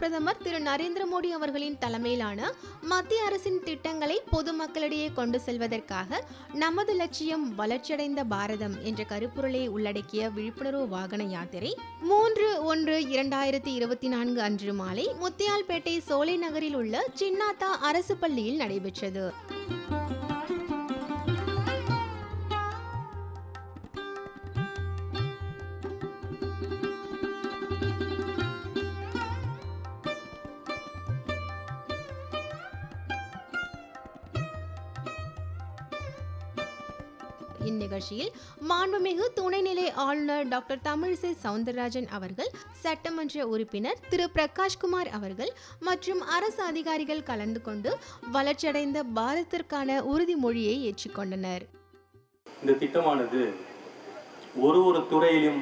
பிரதமர் திரு நரேந்திர மோடி அவர்களின் தலைமையிலான மத்திய அரசின் திட்டங்களை பொதுமக்களிடையே கொண்டு செல்வதற்காக நமது லட்சியம் வளர்ச்சியடைந்த பாரதம் என்ற கருப்பொருளை உள்ளடக்கிய விழிப்புணர்வு வாகன யாத்திரை மூன்று ஒன்று இரண்டாயிரத்தி இருபத்தி நான்கு அன்று மாலை முத்தியால்பேட்டை சோலை நகரில் உள்ள சின்னாத்தா அரசு பள்ளியில் நடைபெற்றது. இந்நிகழ்ச்சியில் மாண்புமிகு துணைநிலை ஆளுநர் டாக்டர் தமிழிசை சவுந்தரராஜன் அவர்கள் சட்டமன்ற உறுப்பினர் திரு. பிரகாஷ்குமார் அவர்கள் மற்றும் அரசு அதிகாரிகள் கலந்து கொண்டு வளர்ச்சியடைந்த பாரதத்திற்கான உறுதிமொழியை ஏற்றுக்கொண்டனர். இந்த திட்டமானது ஒரு ஒரு துறையிலும்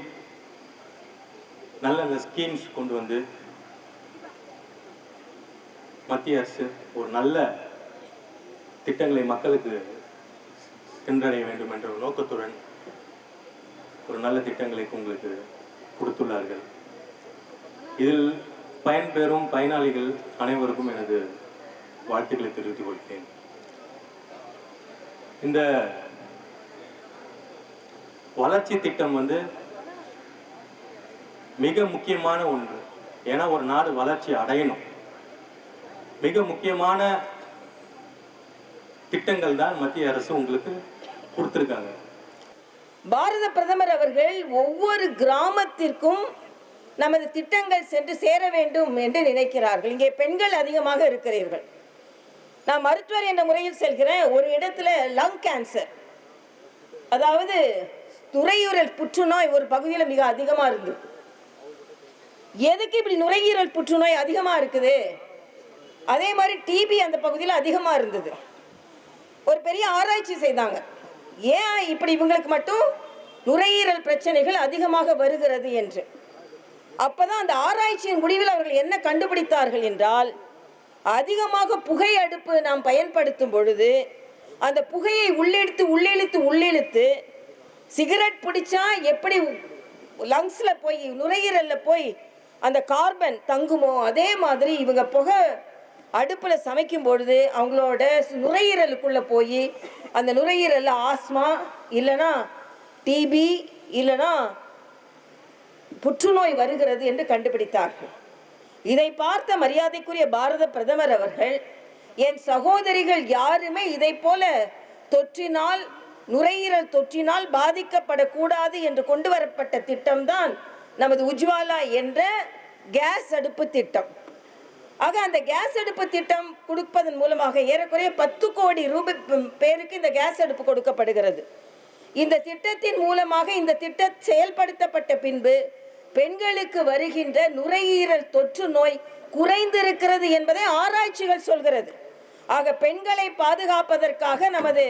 நல்ல நல்ல ஸ்கீம்ஸ் கொண்டு வந்து மத்திய அரசு ஒரு நல்ல திட்டங்களை மக்களுக்கு சென்றடைய வேண்டும் என்ற ஒரு நோக்கத்துடன் ஒரு நல்ல திட்டங்களை உங்களுக்கு கொடுத்துள்ளார்கள். இதில் பயன்பெறும் பயனாளிகள் அனைவருக்கும் எனது வாழ்த்துக்களை தெரிவித்துக் கொள்கிறேன். இந்த வளர்ச்சி திட்டம் வந்து மிக முக்கியமான ஒன்று. ஏன்னா ஒரு நாடு வளர்ச்சி அடையணும். மிக முக்கியமான திட்டங்கள் தான் மத்திய அரசு உங்களுக்கு கொடுத்துருக்காங்க. பாரத பிரதமர் அவர்கள் ஒவ்வொரு கிராமத்திற்கும் நமது திட்டங்கள் சென்று சேர வேண்டும் என்று நினைக்கிறார்கள். இங்கே பெண்கள் அதிகமாக இருக்கிறீர்கள். நான் மருத்துவர் என்ற முறையில் செல்கிறேன். ஒரு இடத்துல லங் கேன்சர் அதாவது நுரையீரல் புற்றுநோய் ஒரு பகுதியில் மிக அதிகமாக இருந்தது எதுக்கு இப்படி நுரையீரல் புற்றுநோய் அதிகமாக இருக்குது? அதே மாதிரி டிபி அந்த பகுதியில் அதிகமாக இருந்தது. ஒரு பெரிய ஆராய்ச்சி செய்தாங்க. ஏன் இப்படி இவங்களுக்கு மட்டும் நுரையீரல் பிரச்சனைகள் அதிகமாக வருகிறது என்று? அப்போதான் அந்த ஆராய்ச்சியின் முடிவில் அவர்கள் என்ன கண்டுபிடித்தார்கள் என்றால் அதிகமாக புகை அடுப்பு நாம் பயன்படுத்தும் பொழுது அந்த புகையை உள்ளிழுத்து உள்ளிழுத்து உள்ளிழுத்து சிகரெட் பிடிச்சா எப்படி லங்ஸில் போய் நுரையீரலில் போய் அந்த கார்பன் தங்குமோ? அதே மாதிரி இவங்க புகை அடுப்பில் சமைக்கும் பொழுது அவங்களோட நுரையீரலுக்குள்ளே போய் அந்த நுரையீரலில் ஆஸ்மா இல்லைனா டிபி இல்லைனா புற்றுநோய் வருகிறது என்று கண்டுபிடித்தார்கள். இதை பார்த்த மரியாதைக்குரிய பாரத பிரதமர் அவர்கள் என் சகோதரிகள் யாருமே இதை போல தொற்றினால் நுரையீரல் தொற்றினால் பாதிக்கப்படக்கூடாது என்று கொண்டு வரப்பட்ட திட்டம்தான் நமது உஜ்வாலா என்ற கேஸ் அடுப்பு திட்டம். ஆக அந்த கேஸ் அடுப்பு திட்டம் கொடுப்பதன் மூலமாக ஏறக்குறைய பத்து கோடி ரூபாய் பேருக்கு இந்த கேஸ் அடுப்பு கொடுக்கப்படுகிறது. இந்த திட்டத்தின் மூலமாக இந்த திட்டம் செயல்படுத்தப்பட்ட பின்பு பெண்களுக்கு வருகின்ற நுரையீரல் தொற்று நோய் குறைந்திருக்கிறது என்பதை ஆராய்ச்சிகள் சொல்கிறது. ஆக பெண்களை பாதுகாப்பதற்காக நமது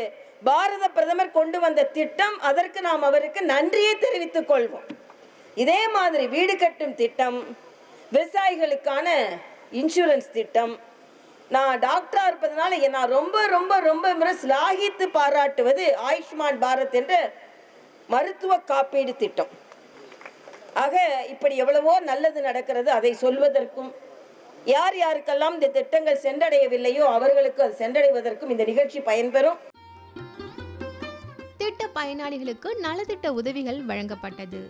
பாரத பிரதமர் கொண்டு வந்த திட்டம் அதற்கு நாம் அவருக்கு நன்றியை தெரிவித்துக் கொள்வோம். இதே மாதிரி வீடு கட்டும் திட்டம் விவசாயிகளுக்கான இன்சூரன்ஸ் திட்டம். நான் டாக்டராக இருப்பதனால நான் ரொம்ப ரொம்ப ரொம்ப முறை சிலாகித்து பாராட்டுவது ஆயுஷ்மான் பாரத் என்ற மருத்துவ காப்பீடு திட்டம். ஆக இப்படி எவ்வளவோ நல்லது நடக்கிறது அதை சொல்வதற்கும் யார் யாருக்கெல்லாம் இந்த திட்டங்கள் சென்றடையவில்லையோ அவர்களுக்கு அது சென்றடைவதற்கும் இந்த நிகழ்ச்சி பயன்பெறும். திட்ட பயனாளிகளுக்கு நலத்திட்ட உதவிகள் வழங்கப்பட்டது.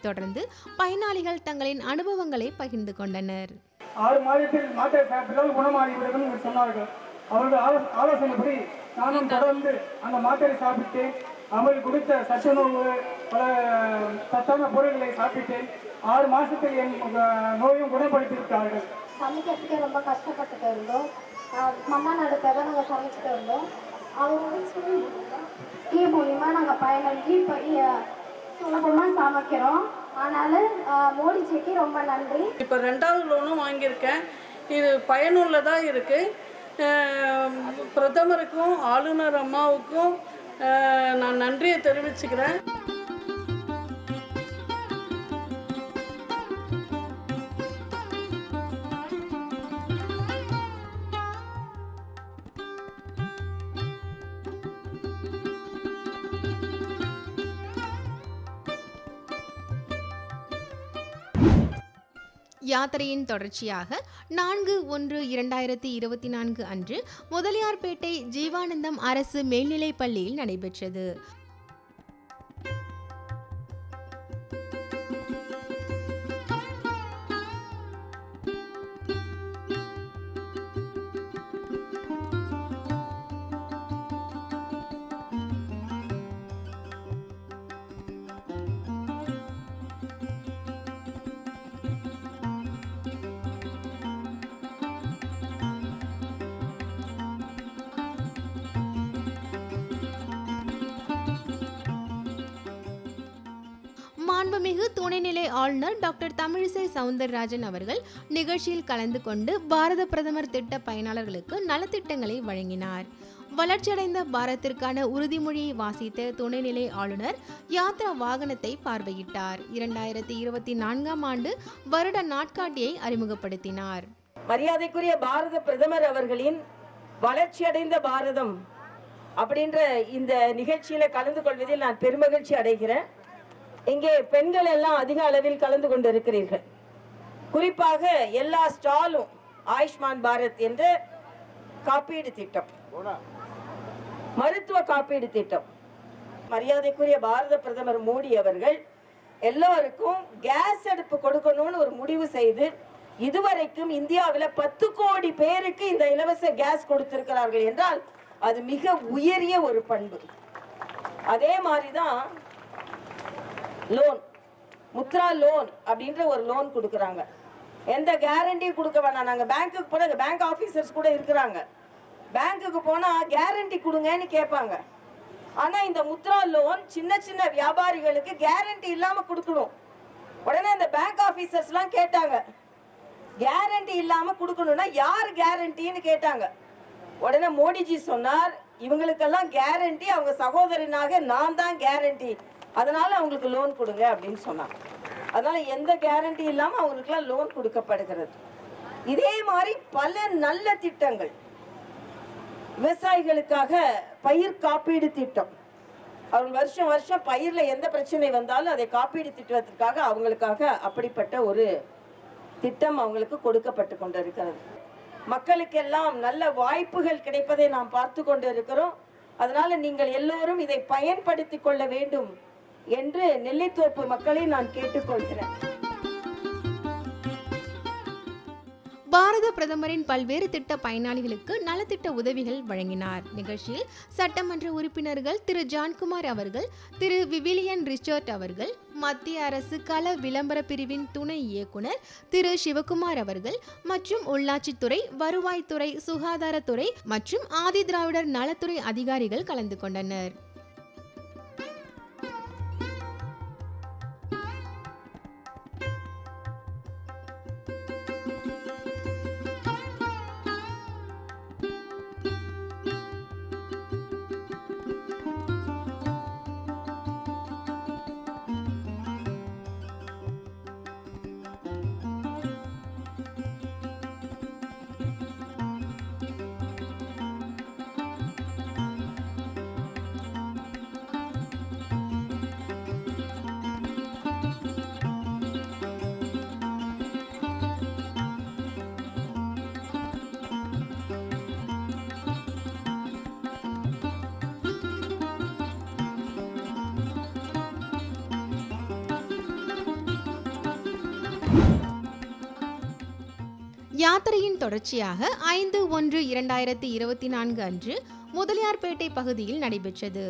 தொடர்ந்து பயனாளிகள் தங்களின் அனுபவங்களை பகிர்ந்து கொண்டனர். ஆறு மாதத்தில் மாத்திரை சாப்பிட்டால் குணமாகிவிடும் என்று சொன்னார்கள். அவர்கள் ஆலோ- ஆலோசனைப்படி நானும் தொடர்ந்து அந்த மாத்திரை சாப்பிட்டு அவர்கள் கொடுத்த சத்துணவு பல சத்தான பொருட்களை சாப்பிட்டேன் ஆறு மாசத்தில் என் நோயும் குணப்படுத்தி விட்டார்கள் சமைக்கிறதுக்கே ரொம்ப கஷ்டப்பட்டுட்டு இருந்தோம். மண்ணா நடுக்காக நாங்கள் சமைச்சிட்டு இருந்தோம். அவங்க வந்து ஸ்கீ மூலிமா நாங்கள் பயனடைஞ்சு இப்போ சுலபமாக சமைக்கிறோம் அதனால மோடிஜிக்கு ரொம்ப நன்றி. இப்போ ரெண்டாவது லோனும் வாங்கியிருக்கேன். இது பயனுள்ளதாக இருக்குது பிரதமருக்கும் ஆளுநர் அம்மாவுக்கும் நான் நன்றியை தெரிவிச்சுக்கிறேன். யாத்திரையின் தொடர்ச்சியாக நான்கு ஒன்று இரண்டாயிரத்தி இருபத்தி நான்கு அன்று முதலியார்பேட்டை ஜீவானந்தம் அரசு மேல்நிலைப் பள்ளியில் நடைபெற்றது. மாண்புமிகு துணைநிலை ஆளுநர் டாக்டர் தமிழிசை சவுந்தரராஜன் அவர்கள் நிகழ்ச்சியில் கலந்து கொண்டு பாரத பிரதமர் திட்ட பயனாளர்களுக்கு நலத்திட்டங்களை வழங்கினார். வளர்ச்சியடைந்த பாரத்திற்கான உறுதிமொழியை வாசித்த துணைநிலை ஆளுநர் யாத்ரா வாகனத்தை பார்வையிட்டார். இரண்டாயிரத்தி இருபத்தி நான்காம் ஆண்டு வருட நாட்காட்டியை அறிமுகப்படுத்தினார். மரியாதைக்குரிய பாரத பிரதமர் அவர்களின் வளர்ச்சியடைந்த பாரதம் அப்படின்ற இந்த நிகழ்ச்சியில கலந்து கொள்வதில் நான் பெருமகிழ்ச்சி அடைகிறேன். இங்கே பெண்கள் எல்லாம் அதிக அளவில் கலந்து கொண்டிருக்கிறீர்கள். குறிப்பாக எல்லா ஸ்டாலும் ஆயுஷ்மான் பாரத் என்ற காப்பீடு திட்டம். மருத்துவ காப்பீடு திட்டம். மரியாதைக்குரிய பாரத பிரதமர் மோடி அவர்கள் எல்லோருக்கும் கேஸ் அடுப்பு கொடுக்கணும்னு ஒரு முடிவு செய்து இதுவரைக்கும் இந்தியாவில் பத்து கோடி பேருக்கு இந்த இலவச கேஸ் கொடுத்திருக்கிறார்கள் என்றால் அது மிக உயரிய ஒரு பண்பு. அதே மாதிரி தான் லோன் முத்ரா லோன் அப்படின்ற ஒரு லோன் கொடுக்குறாங்க. எந்த கேரண்டியும் கொடுக்க வேணாம். நாங்கள் பேங்க்குக்கு போனால் பேங்க் ஆஃபீஸர்ஸ் கூட இருக்கிறாங்க. பேங்க்குக்கு போனால் கேரண்டி கொடுங்கன்னு கேட்பாங்க. ஆனால் இந்த முத்ரா லோன் சின்ன சின்ன வியாபாரிகளுக்கு கேரண்டி இல்லாமல் கொடுக்கணும். உடனே இந்த பேங்க் ஆஃபீஸர்ஸ்லாம் கேட்டாங்க. கேரண்டி இல்லாமல் கொடுக்கணும்னா யார் கேரண்டின்னு கேட்டாங்க. உடனே மோடிஜி சொன்னார் இவங்களுக்கெல்லாம் கேரண்டி அவங்க சகோதரனாக நான் தான் கேரண்டி அதனால அவங்களுக்கு லோன் கொடுங்க அப்படின்னு சொன்னாங்க. அதனால எந்த கேரண்டி இல்லாமல் அவங்களுக்குலாம் லோன் கொடுக்கப்படுகிறது. இதே மாதிரி பல நல்ல திட்டங்கள். விவசாயிகளுக்காக பயிர் காப்பீடு திட்டம். அவங்க வருஷம் வருஷம் பயிரில் எந்த பிரச்சனை வந்தாலும் அதை காப்பீடு திட்டத்திற்காக அவங்களுக்காக அப்படிப்பட்ட ஒரு திட்டம் அவங்களுக்கு கொடுக்கப்பட்டு கொண்டிருக்கிறது. மக்களுக்கெல்லாம் நல்ல வாய்ப்புகள் கிடைப்பதை நாம் பார்த்து கொண்டு இருக்கிறோம் அதனால நீங்கள் எல்லோரும் இதை பயன்படுத்தி கொள்ள வேண்டும். என்று நெல்லித்தோப்பு மக்களை நான் கேட்டுக்கொள்கிறேன். பாரத பிரதமரின் பல்வேறு திட்ட பயனாளிகளுக்கு நலத்திட்ட உதவிகள் வழங்கினார். நிகழ்ச்சியில் சட்டமன்ற உறுப்பினர்கள் திரு ஜான்குமார் அவர்கள் திரு விவிலியன் ரிச்சர்ட் அவர்கள் மத்திய அரசு கள விளம்பர பிரிவின் துணை இயக்குனர் திரு சிவகுமார் அவர்கள் மற்றும் உள்ளாட்சித்துறை வருவாய்த்துறை சுகாதாரத்துறை மற்றும் ஆதி திராவிடர் நலத்துறை அதிகாரிகள் கலந்து கொண்டனர். யாத்திரையின் தொடர்ச்சியாக ஐந்து ஒன்று இரண்டாயிரத்தி இருபத்தி நான்கு அன்று முதலியார்பேட்டை பகுதியில் நடைபெற்றது.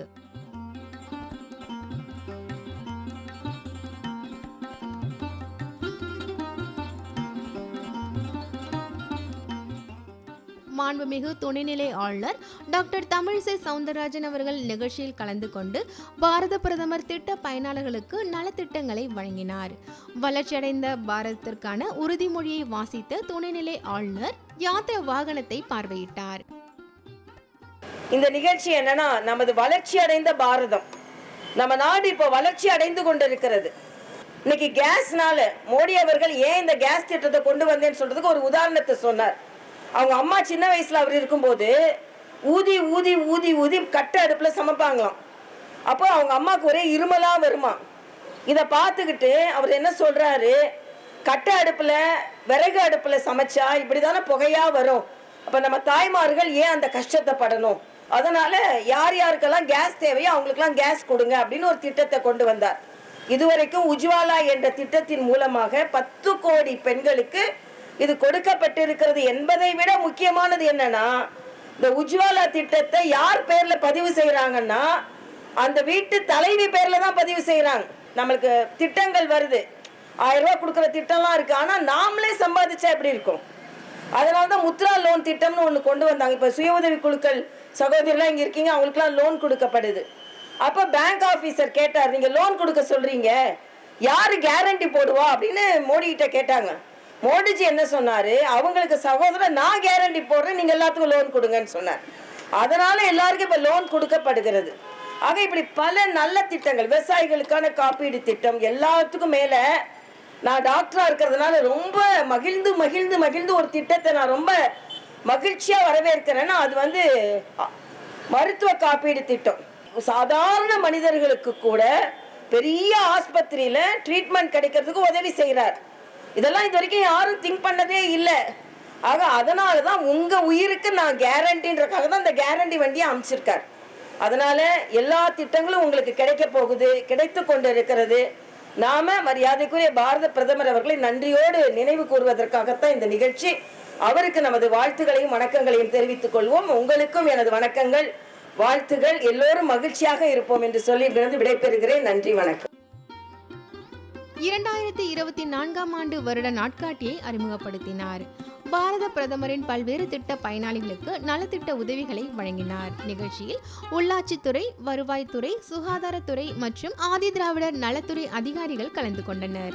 மாண்புமிகு துணைநிலை ஆளுநர் டாக்டர் தமிழிசை சவுந்தரராஜன் அவர்கள் நிகழ்ச்சியில் கலந்து கொண்டு பாரத பிரதமர் திட்ட பயனாளர்களுக்கு நலத்திட்டங்களை வழங்கினார். வளர்ச்சியடைந்த பாரதத்திற்கான உறுதிமொழியை வாசித்த துணைநிலை ஆளுநர் யாத்திரை வாகனத்தை பார்வையிட்டார். இந்த நிகழ்ச்சி என்னன்னா நமது வளர்ச்சி அடைந்த பாரதம். நம்ம நாடு இப்போ வளர்ச்சி அடைந்து கொண்டிருக்கிறது. இன்னைக்கு கேஸ்னால மோடி அவர்கள் ஏன் இந்த கேஸ் திட்டத்தை கொண்டு வந்தேன்னு சொல்றதுக்கு ஒரு உதாரணத்தை சொன்னார். அவங்க அம்மா சின்ன வயசுல அவர் இருக்கும்போது ஊதி ஊதி ஊதி ஊதி கட்ட அடுப்புல சமைப்பாங்களாம். அப்போ அவங்க அம்மாவுக்கு ஒரே இருமலா வருமா இதை பார்த்துக்கிட்டு அவர் என்ன சொல்றாரு? கட்ட அடுப்புல விறகு அடுப்புல சமைச்சா இப்படிதானே புகையா வரும். அப்ப நம்ம தாய்மார்கள் ஏன் அந்த கஷ்டத்தை படணும்? அதனால யார் யாருக்கெல்லாம் கேஸ் தேவையோ அவங்களுக்கெல்லாம் கேஸ் கொடுங்க அப்படின்னு ஒரு திட்டத்தை கொண்டு வந்தார். இதுவரைக்கும் உஜ்வாலா என்ற திட்டத்தின் மூலமாக பத்து கோடி பெண்களுக்கு இது கொடுக்கப்பட்டிருக்கிறது என்பதை விட முக்கியமானது என்னன்னா இந்த உஜ்வாலா திட்டத்தை யார் பேர்ல பதிவு செய்யறாங்கன்னா அந்த வீட்டு தலைவி பேர்ல தான் பதிவு செய்யறாங்க நம்மளுக்கு திட்டங்கள் வருது. ஆயிரம் ரூபாய் கொடுக்குற திட்டம்லாம் இருக்கு. ஆனா நாமளே சம்பாதிச்சா எப்படி இருக்கும்? அதனால தான் முத்ரா லோன் திட்டம்னு ஒன்று கொண்டு வந்தாங்க. இப்போ சுய உதவி குழுக்கள் சகோதரிலாம் இங்கே இருக்கீங்க அவங்களுக்குலாம் லோன் கொடுக்கப்படுது. அப்போ பேங்க் ஆஃபீஸர் கேட்டார் நீங்கள் லோன் கொடுக்க சொல்கிறீங்க யார் கேரண்டி போடுவா? அப்படின்னு மோடி கிட்ட கேட்டாங்க. மோடிஜி என்ன சொன்னார்? அவங்களுக்கு சகோதரர் நான் கேரண்டி போடுறேன் நீங்கள் எல்லாத்துக்கும் லோன் கொடுங்கன்னு சொன்னார். அதனால எல்லாருக்கும் இப்போ லோன் கொடுக்கப்படுகிறது. ஆக இப்படி பல நல்ல திட்டங்கள் விவசாயிகளுக்கான காப்பீடு திட்டம் எல்லாத்துக்கும் மேலே நான் டாக்டரா இருக்கிறதுனால ரொம்ப மகிழ்ந்து மகிழ்ந்து மகிழ்ந்து ஒரு திட்டத்தை நான் ரொம்ப மகிழ்ச்சியா வரவேற்கிறேன்னா அது வந்து மருத்துவ காப்பீடு திட்டம். சாதாரண மனிதர்களுக்கு கூட பெரிய ஆஸ்பத்திரியில ட்ரீட்மெண்ட் கிடைக்கிறதுக்கு உதவி செய்கிறார் இதெல்லாம் இது வரைக்கும் யாரும் திங்க் பண்ணதே இல்லை. ஆக அதனால தான் உங்கள் உயிருக்கு நான் கேரண்டின்றக்காக தான் இந்த கேரண்டி வண்டியை அமைச்சிருக்கார். அதனால எல்லா திட்டங்களும் உங்களுக்கு கிடைக்க போகுது கிடைத்து கொண்டு இருக்கிறது நாம மரியாதைக்குரிய பாரத பிரதமர் அவர்களை நன்றியோடு நினைவு கூறுவதற்காகத்தான் இந்த நிகழ்ச்சி. அவருக்கு நமது வாழ்த்துகளையும் வணக்கங்களையும் தெரிவித்துக் கொள்வோம். உங்களுக்கும் எனது வணக்கங்கள் வாழ்த்துகள். எல்லோரும் மகிழ்ச்சியாக இருப்போம் என்று சொல்லி இங்கிருந்து விடைபெறுகிறேன். நன்றி வணக்கம். இரண்டாயிரத்தி இருபத்தி நான்காம் ஆண்டு வருட நாட்காட்டியை அறிமுகப்படுத்தினார். பாரத பிரதமரின் பல்வேறு திட்ட பயனாளிகளுக்கு நலத்திட்ட உதவிகளை வழங்கினார். நிகழ்ச்சியில் உள்ளாட்சித்துறை வருவாய்த்துறை சுகாதாரத்துறை மற்றும் ஆதி திராவிடர் நலத்துறை அதிகாரிகள் கலந்து கொண்டனர்.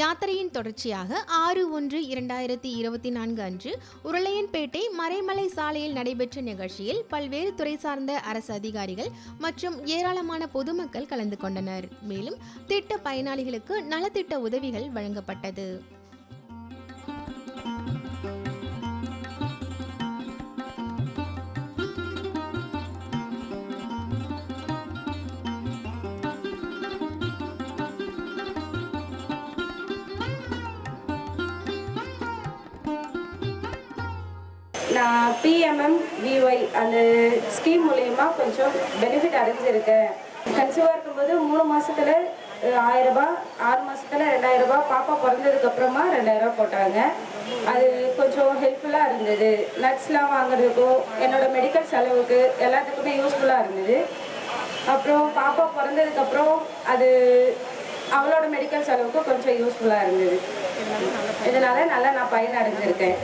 யாத்திரையின் தொடர்ச்சியாக ஆறு ஒன்று இரண்டாயிரத்தி இருபத்தி நான்கு அன்று உருளையன்பேட்டை மறைமலை சாலையில் நடைபெற்ற நிகழ்ச்சியில் பல்வேறு துறை சார்ந்த அரசு அதிகாரிகள் மற்றும் ஏராளமான பொதுமக்கள் கலந்து கொண்டனர். மேலும் திட்ட பயனாளிகளுக்கு நலத்திட்ட உதவிகள் வழங்கப்பட்டது. பிஎம்எம் விஒய் அந்த ஸ்கீம் மூலயமா கொஞ்சம் பெனிஃபிட் அடைஞ்சிருக்கேன் கன்சீவாக இருக்கும்போது மூணு மாசத்துல ஆயிரம் ரூபாய் ஆறு மாசத்துல ரெண்டாயிரம் ரூபாய் பாப்பா பிறந்ததுக்கு அப்புறமா ரெண்டாயிரம் ரூபாய் போட்டாங்க. அது கொஞ்சம் ஹெல்ப்ஃபுல்லாக இருந்தது. நட்ஸ்லாம் வாங்குறதுக்கும் என்னோட மெடிக்கல் செலவுக்கு எல்லாத்துக்குமே யூஸ்ஃபுல்லாக இருந்தது. அப்புறம் பாப்பா பிறந்ததுக்கப்புறம் அது அவளோட மெடிக்கல் செலவுக்கு கொஞ்சம் யூஸ்ஃபுல்லாக இருந்தது. இதனால நல்லா நான் பயன் அடைஞ்சிருக்கேன்.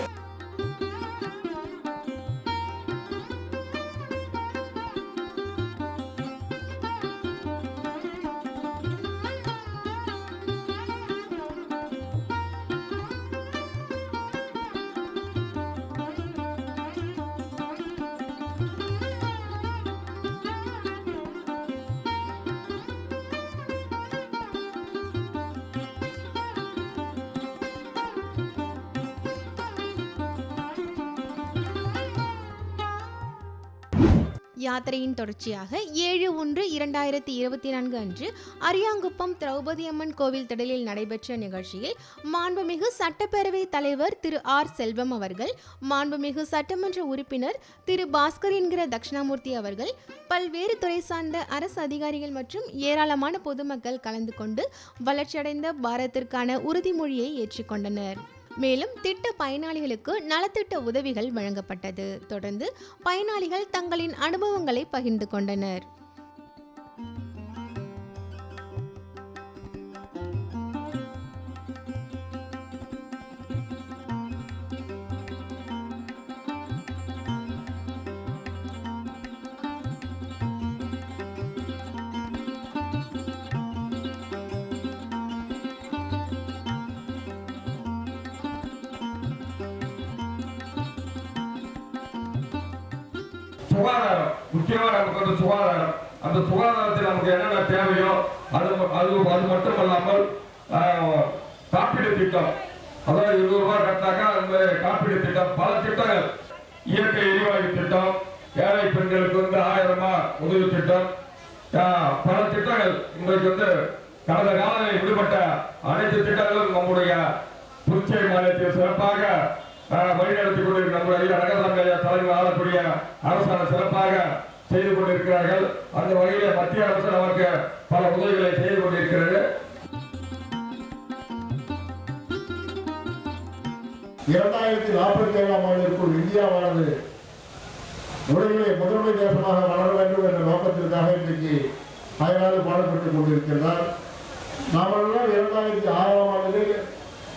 யாத்திரையின் தொடர்ச்சியாக ஏழு ஒன்று இரண்டாயிரத்தி இருபத்தி நான்கு அன்று அரியாங்குப்பம் திரௌபதி அம்மன் கோவில் திடலில் நடைபெற்ற நிகழ்ச்சியில் மாண்புமிகு சட்டப்பேரவை தலைவர் திரு ஆர் செல்வம் அவர்கள் மாண்புமிகு சட்டமன்ற உறுப்பினர் திரு பாஸ்கர் என்கிற தட்சிணாமூர்த்தி அவர்கள் பல்வேறு துறை சார்ந்த அரசு அதிகாரிகள் மற்றும் ஏராளமான பொதுமக்கள் கலந்து கொண்டு வளர்ச்சியடைந்த பாரத்திற்கான உறுதிமொழியை ஏற்றுக்கொண்டனர். மேலும் திட்ட பயனாளிகளுக்கு நலத்திட்ட உதவிகள் வழங்கப்பட்டது. தொடர்ந்து பயனாளிகள் தங்களின் அனுபவங்களை பகிர்ந்து கொண்டனர். சுகாதாரம். முக்கியமா நமக்கு வந்து சுகாதாரம். அந்த சுகாதாரத்தில் நமக்கு என்னென்ன தேவையோ அது அது அது மட்டும் இல்லாமல் ஆஹ், காப்பீடு திட்டம். அதாவது இருபது ரூபாய் கட்டினாக்கா அந்த காப்பீடு திட்டம். பல திட்டங்கள். இயற்கை எரிவாயு திட்டம் ஏழை பெண்களுக்கு வந்து ஆயிரம் ரூபாய் உதவி திட்டம். ஆஹ், பல திட்டங்கள். இன்றைக்கு வந்து கடந்த காலங்களில் விடுபட்ட அனைத்து திட்டங்களும் நம்முடைய புதுச்சேரி மாநிலத்தில் சிறப்பாக வழிநடத்தி கொண்டிருக்கிற நம்முடைய ஐயா ரங்கசாமி ஐயா தலைவர் ஆளக்கூடிய அரசாங்கம் சிறப்பாக செய்து கொண்டிருக்கிறார்கள். அந்த வகையிலே மத்திய அரசு நமக்கு பல உதவிகளை செய்து கொண்டிருக்கிறது. இரண்டாயிரத்தி நாற்பத்தி ஏழாம் ஆண்டிற்குள் இந்தியாவானது உலகிலே முதன்மை தேசமாக வளர வேண்டும் என்ற நோக்கத்திற்காக இன்றைக்கு அயனாடு பாடுபட்டுக் கொண்டிருக்கின்றார். நாமெல்லாம் இரண்டாயிரத்தி ஆறாம் ஆண்டில்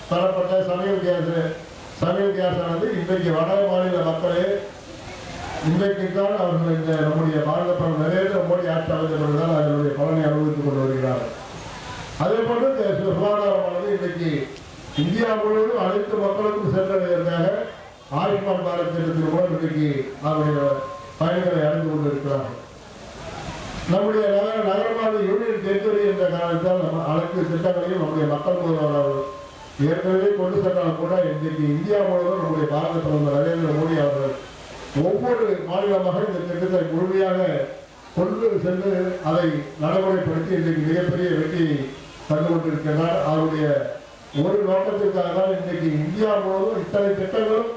தரப்பட்ட சமயம் கேஸ் சமையல் கேஸ் ஆனது இன்றைக்கு வட மாநில மக்களே இன்றைக்கு தான் அவர்கள் இந்த நம்முடைய பாரத பிரதமர் நரேந்திர மோடி ஆட்சி அமைந்த பிறகுதான் அதனுடைய பலனை அனுபவித்துக் கொண்டு வருகிறார்கள். அதே போன்று இந்த சுகாதாரமானது இன்றைக்கு இந்தியா முழுவதும் அனைத்து மக்களுக்கும் சென்றடைவதற்காக ஆயுஷ்மான் பாரத் திட்டத்தின் மூலம் இன்றைக்கு அவருடைய பயன்களை அடைந்து கொண்டிருக்கிறார்கள். நம்முடைய நகர நகரமான யூனியன் டெரிட்டரி என்ற காரணத்தால் நம்ம அனைத்து திட்டங்களையும் நம்முடைய மக்கள் முதல்வர் ஏற்கனவே கொண்டு சென்றாலும் கூட இன்றைக்கு இந்தியா முழுவதும் நம்முடைய பாரத பிரதமர் நரேந்திர மோடி அவர்கள் ஒவ்வொரு மாநிலமாக இந்த திட்டத்தை முழுமையாக கொண்டு சென்று அதை நடைமுறைப்படுத்தி இன்றைக்கு மிகப்பெரிய வெற்றியை கண்டு கொண்டிருக்கிறார். அவருடைய ஒரு நோக்கத்திற்காக தான் இன்றைக்கு இந்தியா முழுவதும் இத்தனை திட்டங்களும்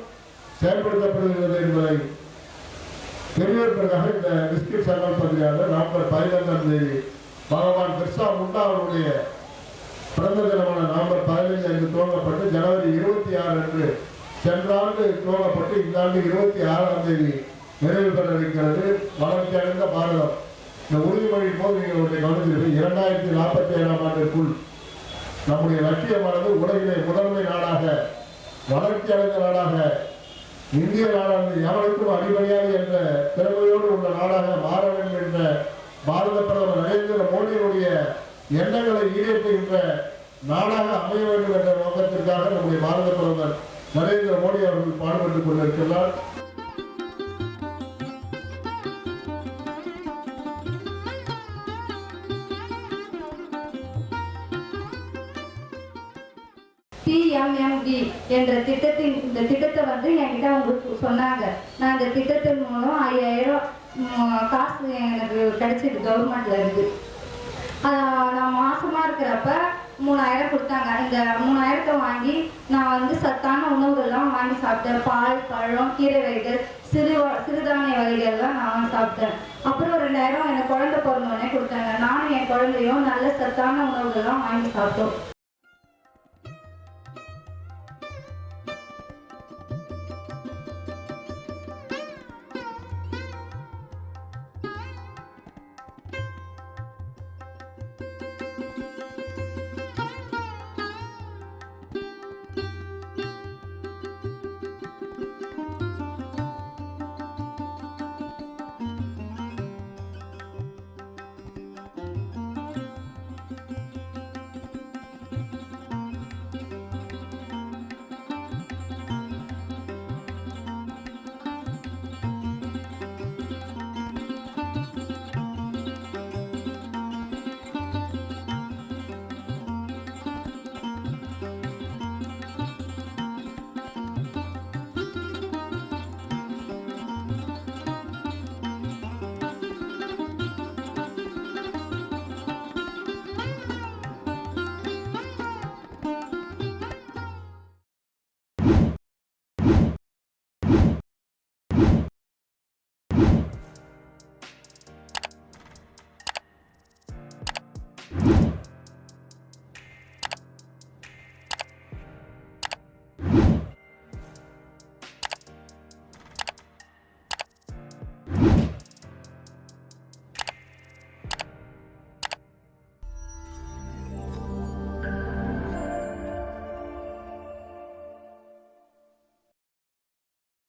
செயல்படுத்தப்படுகிறது என்பதை தெரிவிப்பதற்காக இந்த பிஸ்கட் சங்கல் பகுதியாக நவம்பர் பதினைந்தாம் தேதி பகவான் பிர்சா முண்டா அவருடைய பிறந்த தினமான நவம்பர் பதினைந்து அன்று துவங்கப்பட்டு ஜனவரி இருபத்தி ஆறு அன்று சென்ற ஆண்டு துவங்கப்பட்டு இந்த ஆண்டு இருபத்தி ஆறாம் தேதி நிறைவு பெற இருக்கிறது வளர்ச்சி அடைந்த பாரதம். இந்த உறுதிமொழி போது நீங்கள் ஒன்றை இரண்டாயிரத்தி நாற்பத்தி ஏழாம் ஆண்டிற்குள் நம்முடைய லட்சியமானது உலகிலே முதன்மை நாடாக வளர்ச்சி அடைந்த நாடாக இந்திய நாடானது எவருக்கும் அடிபணியாது என்ற திறமையோடு உள்ள நாடாக மாற வேண்டும் என்ற பாரத பிரதமர் நரேந்திர மோடியினுடைய எண்ணங்களை ஈடேற்றுகின்ற நாடாக அமைய வேண்டும் என்ற நோக்கத்திற்காக நம்முடைய பாரத பிரதமர் நரேந்திர மோடி அவர்கள் பாடுபட்டுக் கொண்டிருக்கிறார். டிஎம்எம்டி என்ற திட்டத்தின் இந்த திட்டத்தை வந்து என்கிட்ட அவங்க சொன்னாங்க. நான் இந்த திட்டத்தின் மூலம் ஐயாயிரம் காசு எனக்கு கிடைச்சிது கவர்மெண்ட்ல இருந்து. நான் மாசமா இருக்கிறப்ப மூணாயிரம் கொடுத்தாங்க. இந்த மூணாயிரத்தை வாங்கி நான் வந்து சத்தான உணவுகள்லாம் வாங்கி சாப்பிட்டேன். பால் பழம் கீரை வகைகள் சிறு சிறுதானிய வகைகள்லாம் நான் சாப்பிட்டேன். அப்புறம் ரெண்டாயிரம் எனக்கு குழந்தை பிறந்தோடனே கொடுத்தாங்க. நானும் என் குழந்தையும் நல்ல சத்தான உணவுகள்லாம் வாங்கி சாப்பிட்டோம்.